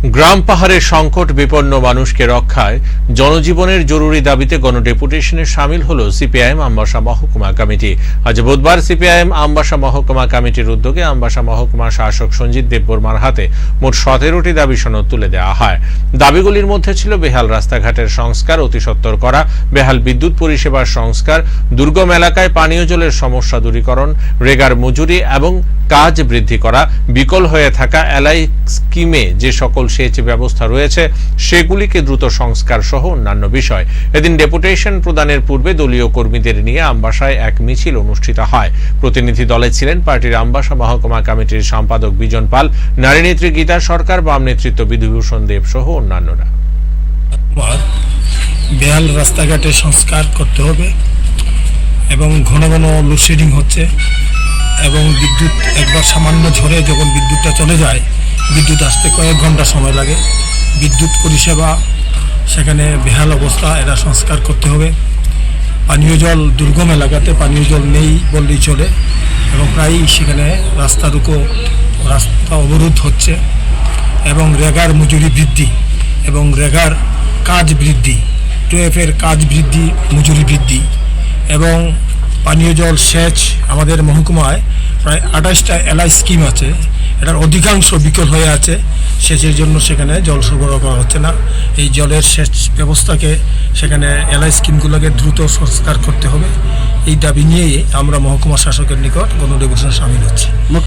গ্রাম পাহাড়ের সংকট বিপন্ন মানুষকে রক্ষায় জনজীবনের জরুরি দাবিতে গণডেপুটেশনে সামিল হল সিপিআইএম আমবাসা মহকুমা কমিটি। আজ বুধবার সিপিআইএম আমবাসা মহকুমা কমিটির উদ্যোগে আমবাসা মহকুমা শাসক সঞ্জিত দেববর্মার হাতে মোট সতেরোটি দাবি সনদ তুলে দেওয়া হয়। দাবিগুলির মধ্যে ছিল বেহাল রাস্তাঘাটের সংস্কার, অতিসত্বর করা, বেহাল বিদ্যুৎ পরিষেবার সংস্কার, দুর্গম এলাকায় পানীয় জলের সমস্যা দূরীকরণ, রেগার মজুরি এবং কাজ বৃদ্ধি করা, বিকল হয়ে থাকা এলআই স্কিমে যে সকল সেচ ব্যবস্থা রয়েছে, সেগুলিকে দ্রুত সংস্কার সহ অন্যান্য বিষয়। এদিন ডেপুটেশন প্রদানের পূর্বে দলীয় কর্মীদের নিয়ে আমবাসায় এক মিছিল অনুষ্ঠিত হয়। প্রতিনিধি দলে ছিলেন পার্টির আমবাসা মহকুমা কমিটির সম্পাদক বিজন পাল, নারী নেত্রী গীতা সরকার, বাম নেতৃত্ব বিধুভূষণ দেব সহ অন্যান্যরা। বেহাল রাস্তাঘাটে সংস্কার করতে হবে এবং ঘন ঘন লোডশেডিং হচ্ছে। এবং বিদ্যুৎ একবার সামান্য ঝড়ে যখন বিদ্যুৎটা চলে যায়, বিদ্যুৎ আসতে কয়েক ঘণ্টা সময় লাগে। বিদ্যুৎ পরিষেবা, সেখানে বেহাল অবস্থা, এরা সংস্কার করতে হবে। পানীয় জল দুর্গম এলাকাতে পানীয় জল নেই বললেই চলে এবং প্রায়ই সেখানে রাস্তার উপর রাস্তা অবরোধ হচ্ছে এবং রেগার মজুরি বৃদ্ধি এবং রেগার কাজ বৃদ্ধি, টুয়েফের কাজ বৃদ্ধি, মজুরি বৃদ্ধি এবং পানীয় জল সেচ আমাদের মহকুমায় প্রায় আঠাশটা এলআই স্কিম আছে। এটার অধিকাংশ বিকল হয়ে আছে। সেচের জন্য সেখানে জল সরবরাহ করা হচ্ছে না। এই জলের সেচ ব্যবস্থাকে সেখানে এলআই স্কিমগুলোকে দ্রুত সংস্কার করতে হবে। এই দাবি নিয়েই আমরা মহকুমা শাসকের নিকট গণডেপুটেশনে সামিল হচ্ছি।